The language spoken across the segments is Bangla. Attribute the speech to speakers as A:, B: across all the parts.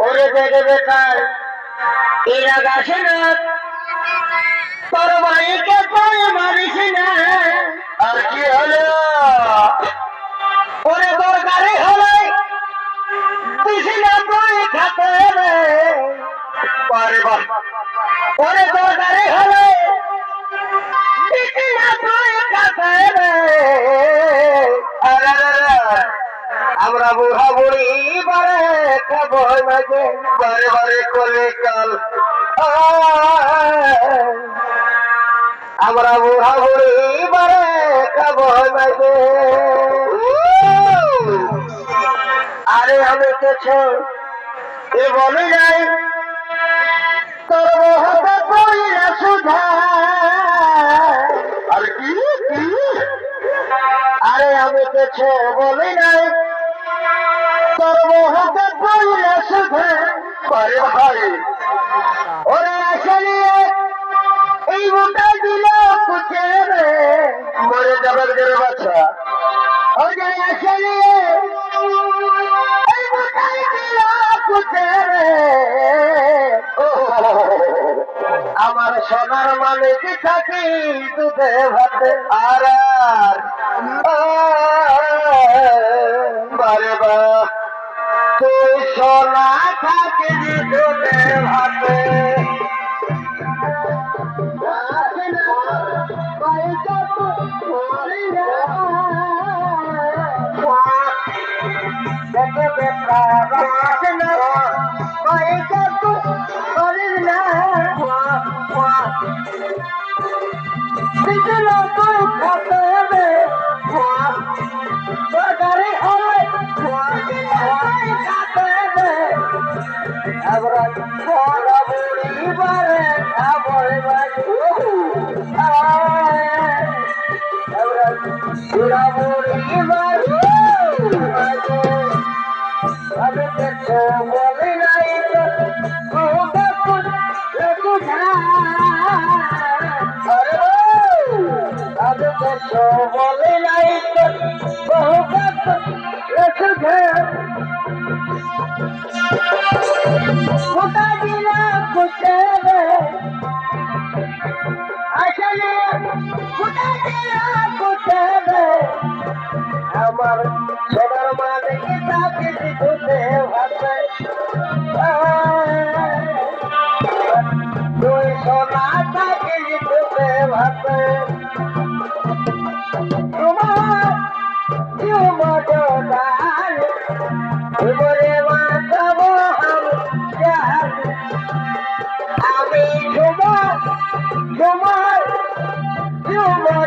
A: ওরে দেখে বেকার এরা গাছে না। তোর ভাইকে তুই মারিস
B: আর কি হলো?
A: আমরা বুড়া বুড়ি বারে
B: বারে বারে কলে কাল
A: আমরা বুড়া বুড়ি বারে খাব আরে আমি কিছু এ বলি নাই তোর হাতে কইরা সুধা
B: আর কি?
A: আরে আমি কিছু বলি নাই। তোর হাতে কইরা সুধা
B: বারে ভাই
A: এই দিল কুচে রে
B: মরে যাবার গেলে বাচ্চা
A: এই দিল কুচে রে আমার সোনার মালিক থাকি দুধে ভাতে।
B: আর আর বারে বা
A: তুই সোনা থাকি দুধে ভাতে আমরা বড় বুড়ি বারে খাব আমরা বুড়া বলি নাই বহু আমি ঝুমর ঝুমর ঝুমর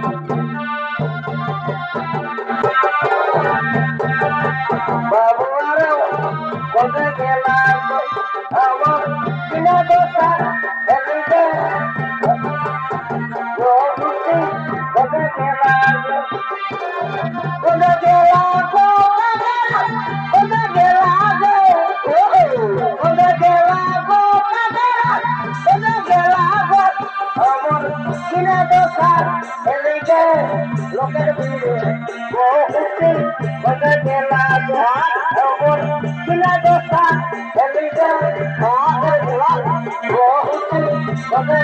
A: কিনা দোষা এদিকে লোকের ভিড়ে। রঘুতি কোথায় গেলাম আমার কিনা দোষা এদিকে কোথায় গেলাম কোথায়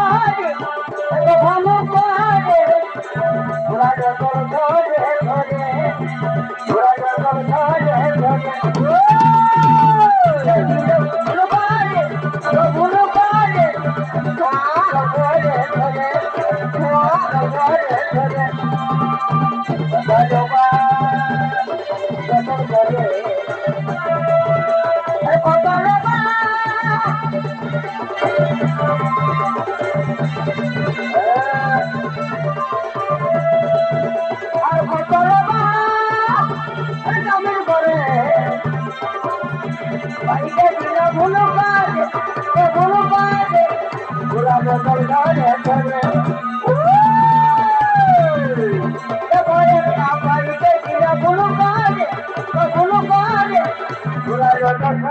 A: জগল ধরে ভগবান আর ভগবান বদল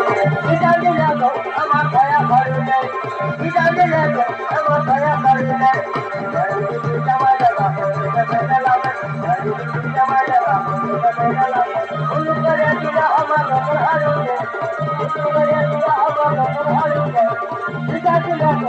A: বিদায়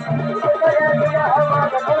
A: দিলা তো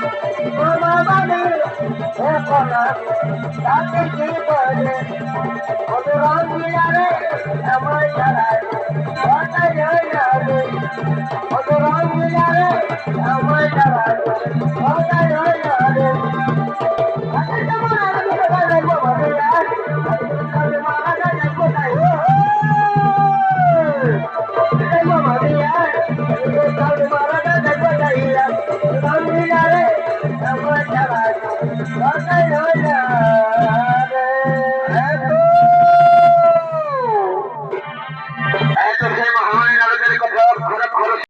A: করে জমানা লাগে বাবা বাবি এ ফোনা কাটি কি কোথায় আমি মধুরাম মিলারে আমার ছাড়ায় কোথায় যায় না রে মধুরাম মিলারে আমার ছাড়ায় কোথায় যায় না